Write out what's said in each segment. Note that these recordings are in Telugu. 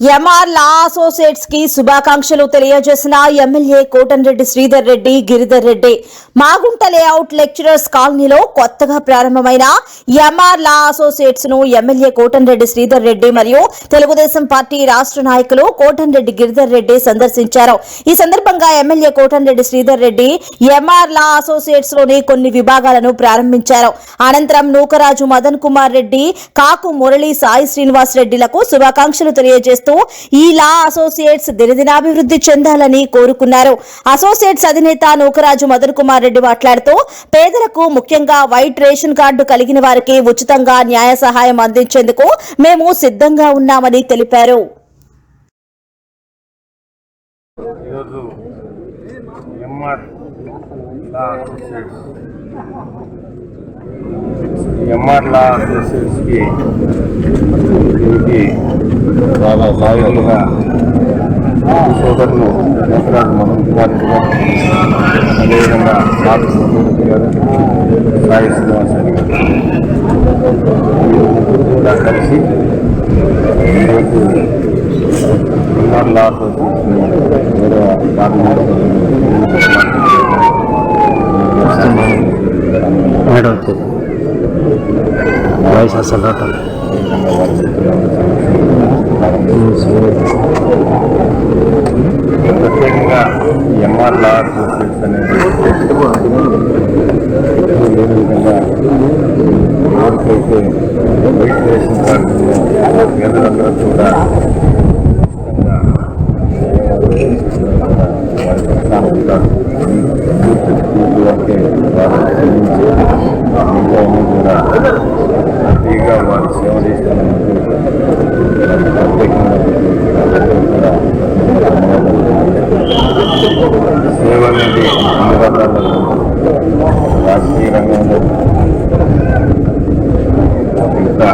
ఎంఆర్ లా అసోసియేట్స్కి శుభాకాంక్షలు తెలియజేసిన MLA Kotamreddy Sridhar Reddy Giridhar Reddy. Magunta layout lecturers కాలనీలో కొత్తగా ప్రారంభమైన ఎంఆర్ లా అసోసియేట్స్ను ఎమ్మెల్యే కోటన్రెడ్డి శ్రీధర్ రెడ్డి మరియు తెలుగుదేశం పార్టీ రాష్ట్ర నాయకులు కోటన్రెడ్డి గిరిధర్ రెడ్డి సందర్శించారు. ఈ సందర్భంగా MLA Kotamreddy Sridhar Reddy MR law అసోసియేట్స్లోని కొన్ని విభాగాలను ప్రారంభించారు. అనంతరం నూకరాజు మదన్ కుమార్ రెడ్డి కాకు మురళి సాయి శ్రీనివాస్ రెడ్డిలకు శుభాకాంక్షలు తెలియజేస్తారు తో ఈ లా అసోసియేట్స్ దినదినాభివృద్ధి చెందాలని కోరుకున్నారు. అసోసియేట్స్ అధినేత నూకరాజు మదన్ కుమార్ రెడ్డి మాట్లాడుతూ పేదలకు ముఖ్యంగా వైట్ రేషన్ కార్డు కలిగిన వారికి ఉచితంగా న్యాయ సహాయం అందించేందుకు మేము సిద్ధంగా ఉన్నామని తెలిపారు. MR law associates MR law అసోసియేట్స్కి దీనికి చాలా సాయులుగా సోదరులు నసరాజు మనం కుమార్ గారు అదేవిధంగా సాధు సోదరుడు గారు సాయి శ్రీనివాస్ రెడ్డి గారు కూడా కలిసి ఈరోజు ఎంఆర్ లా అసోసియేషన్ గౌరవ పార్లమెంట్ మేడం. వచ్చింది వాయిస్ అసలు రావటం ప్రత్యేకంగా ఎంఆర్ లా అసోసియేట్స్ అనేది ఏ విధంగా ఎవరికైతే వైట్ రేషన్ కార్డు ఉందో పేదలందరూ కూడా ఉచితంగా వారి పక్షాన ఉంటారు ఈ వరకే వారు చెల్లించి మిగతావన్నీ కూడా ఫ్రీగా వారు సేవ చేస్తున్నందుకు ప్రత్యేకంగా అందరికీ కూడా సేవ అనేది అన్ని రకాల రాజకీయ రంగంలో మిగతా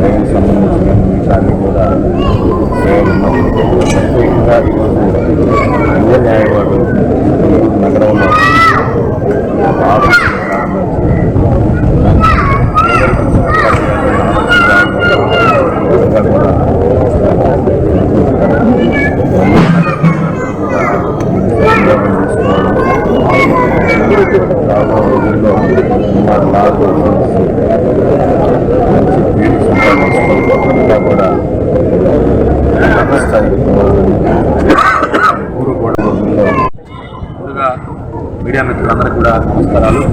దైవం సంబంధించిన మిగతాన్ని కూడా సేవలు ఉన్నాయి. ప్రత్యేకంగా ఈరోజు అంజ న్యాయవాడు ఈరోజు నగరంలో Thank you.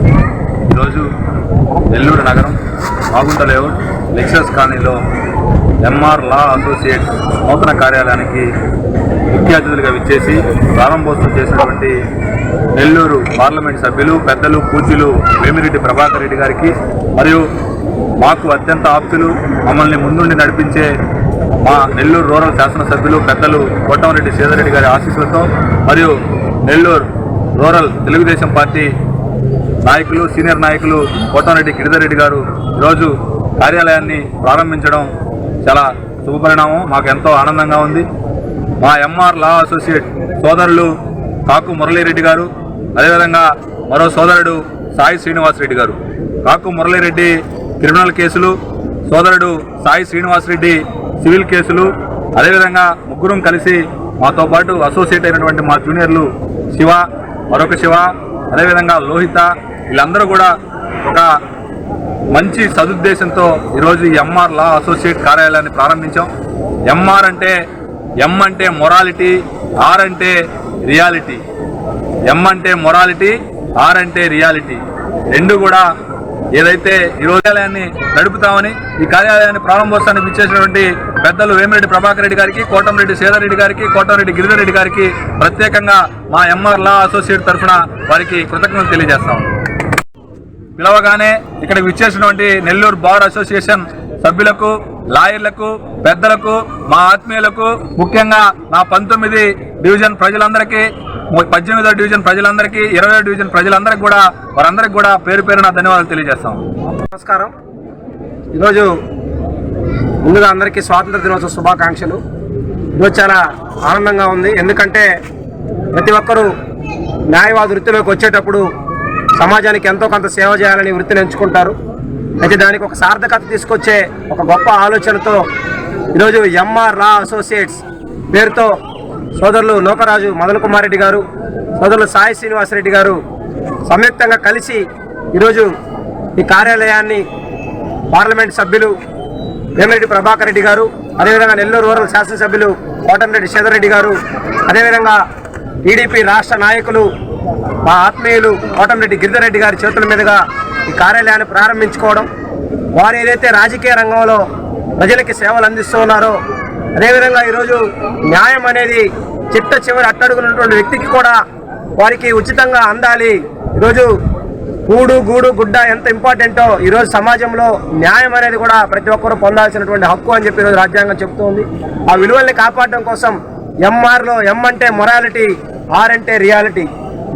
ఈరోజు నెల్లూరు నగరం మాగుంట లేఅవుట్ లెక్చర్స్ కాలనీలో ఎంఆర్ లా అసోసియేట్ నూతన కార్యాలయానికి ముఖ్య అతిథులుగా విచ్చేసి ప్రారంభోత్సవం చేసినటువంటి నెల్లూరు పార్లమెంట్ సభ్యులు పెద్దలు పూజ్యులు వేమిరెడ్డి ప్రభాకర్ రెడ్డి గారికి మరియు మాకు అత్యంత ఆప్తులు మమ్మల్ని ముందుండి నడిపించే మా నెల్లూరు రూరల్ శాసనసభ్యులు పెద్దలు కోటమరెడ్డి శ్రీధర్ గారి ఆశీస్సులతో మరియు నెల్లూరు రూరల్ తెలుగుదేశం పార్టీ నాయకులు సీనియర్ నాయకులు కోటమరెడ్డి గిరిధర్ గారు ఈరోజు కార్యాలయాన్ని ప్రారంభించడం చాలా శుభపరిణామం మాకు ఎంతో ఆనందంగా ఉంది. మా ఎంఆర్ లా అసోసియేట్ సోదరులు కాకు మురళీరెడ్డి గారు అదేవిధంగా మరో సోదరుడు సాయి శ్రీనివాస్ రెడ్డి గారు. కాకు మురళీరెడ్డి క్రిమినల్ కేసులు సోదరుడు సాయి శ్రీనివాస్ రెడ్డి సివిల్ కేసులు అదేవిధంగా ముగ్గురం కలిసి మాతో పాటు అసోసియేట్ అయినటువంటి మా జూనియర్లు శివ మరొక శివ అదేవిధంగా లోహిత వీళ్ళందరూ కూడా ఒక మంచి సదుద్దేశంతో ఈరోజు ఈ ఎంఆర్ లా అసోసియేట్ కార్యాలయాన్ని ప్రారంభించాం. ఎంఆర్ అంటే ఎం అంటే మొరాలిటీ ఆర్ అంటే రియాలిటీ ఎం అంటే మొరాలిటీ ఆర్ అంటే రియాలిటీ రెండు కూడా ఏదైతే ఈ రోజాలయాన్ని నడుపుతామని ఈ కార్యాలయాన్ని ప్రారంభోత్సవానికి ఇచ్చేసినటువంటి పెద్దలు వేమిరెడ్డి ప్రభాకర్ రెడ్డి గారికి కోటంరెడ్డి సేదరెడ్డి గారికి కోటంరెడ్డి గిరిధర్ రెడ్డి గారికి ప్రత్యేకంగా మా ఎంఆర్ లా అసోసియేట్ తరఫున వారికి కృతజ్ఞతలు తెలియజేస్తాం. పిలవగానే ఇక్కడ విచ్చేసినటువంటి నెల్లూరు బార్ అసోసియేషన్ సభ్యులకు లాయర్లకు పెద్దలకు మా ఆత్మీయులకు ముఖ్యంగా నా పంతొమ్మిది డివిజన్ ప్రజలందరికీ పద్దెనిమిదో డివిజన్ ప్రజలందరికీ ఇరవై డివిజన్ ప్రజలందరికీ కూడా వారందరికీ కూడా పేరు పేరున ధన్యవాదాలు తెలియజేస్తాం. నమస్కారం. ఈరోజు ముందుగా అందరికీ స్వాతంత్ర దినోత్సవ శుభాకాంక్షలు. ఈరోజు చాలా ఆనందంగా ఉంది. ఎందుకంటే ప్రతి ఒక్కరూ న్యాయవాద వృత్తిలోకి వచ్చేటప్పుడు సమాజానికి ఎంతో కొంత సేవ చేయాలని వృత్తిని ఎంచుకుంటారు. అయితే దానికి ఒక సార్థకత తీసుకొచ్చే ఒక గొప్ప ఆలోచనతో ఈరోజు ఎంఆర్ రా అసోసియేట్స్ పేరుతో సోదరులు నూకరాజు మదన్ కుమార్ రెడ్డి గారు సోదరులు సాయి శ్రీనివాసరెడ్డి గారు సంయుక్తంగా కలిసి ఈరోజు ఈ కార్యాలయాన్ని పార్లమెంట్ సభ్యులు వేమిరెడ్డి ప్రభాకర్ రెడ్డి గారు అదేవిధంగా నెల్లూరు రూరల్ శాసనసభ్యులు కోటంరెడ్డి శ్రీధర్ రెడ్డి గారు అదేవిధంగా టీడీపీ రాష్ట్ర నాయకులు మా ఆత్మీయులు కోటంరెడ్డి గిరిధర్ రెడ్డి గారి చేతుల మీదుగా ఈ కార్యాలయాన్ని ప్రారంభించుకోవడం వారు ఏదైతే రాజకీయ రంగంలో ప్రజలకి సేవలు అందిస్తూ ఉన్నారో అదేవిధంగా ఈరోజు న్యాయం అనేది చిట్ట చివరి అట్టడుగున్నటువంటి వ్యక్తికి కూడా వారికి ఉచితంగా అందాలి. ఈరోజు కూడు గూడు గుడ్డ ఎంత ఇంపార్టెంటో ఈరోజు సమాజంలో న్యాయం అనేది కూడా ప్రతి ఒక్కరూ పొందాల్సినటువంటి హక్కు అని చెప్పి ఈరోజు రాజ్యాంగం చెబుతోంది ఆ విలువల్ని కాపాడడం కోసం ఎంఆర్లో ఎం అంటే మొరాలిటీ ఆర్ అంటే రియాలిటీ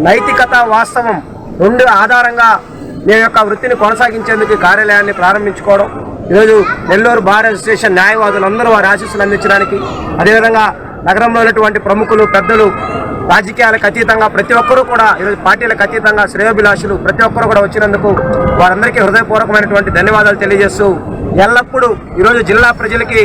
నైతికత వాస్తవం రెండు ఆధారంగా నేను యొక్క వృత్తిని కొనసాగించేందుకు కార్యాలయాన్ని ప్రారంభించుకోవడం. ఈరోజు నెల్లూరు బార్ అసోసియేషన్ న్యాయవాదులందరూ వారి ఆశీస్సులు అందించడానికి అదేవిధంగా నగరంలో ఉన్నటువంటి ప్రముఖులు పెద్దలు రాజకీయాలకు అతీతంగా ప్రతి ఒక్కరూ కూడా ఈరోజు పార్టీలకు అతీతంగా శ్రేయోభిలాషులు ప్రతి ఒక్కరూ కూడా వచ్చినందుకు వారందరికీ హృదయపూర్వకమైనటువంటి ధన్యవాదాలు తెలియజేస్తూ ఎల్లప్పుడూ ఈరోజు జిల్లా ప్రజలకి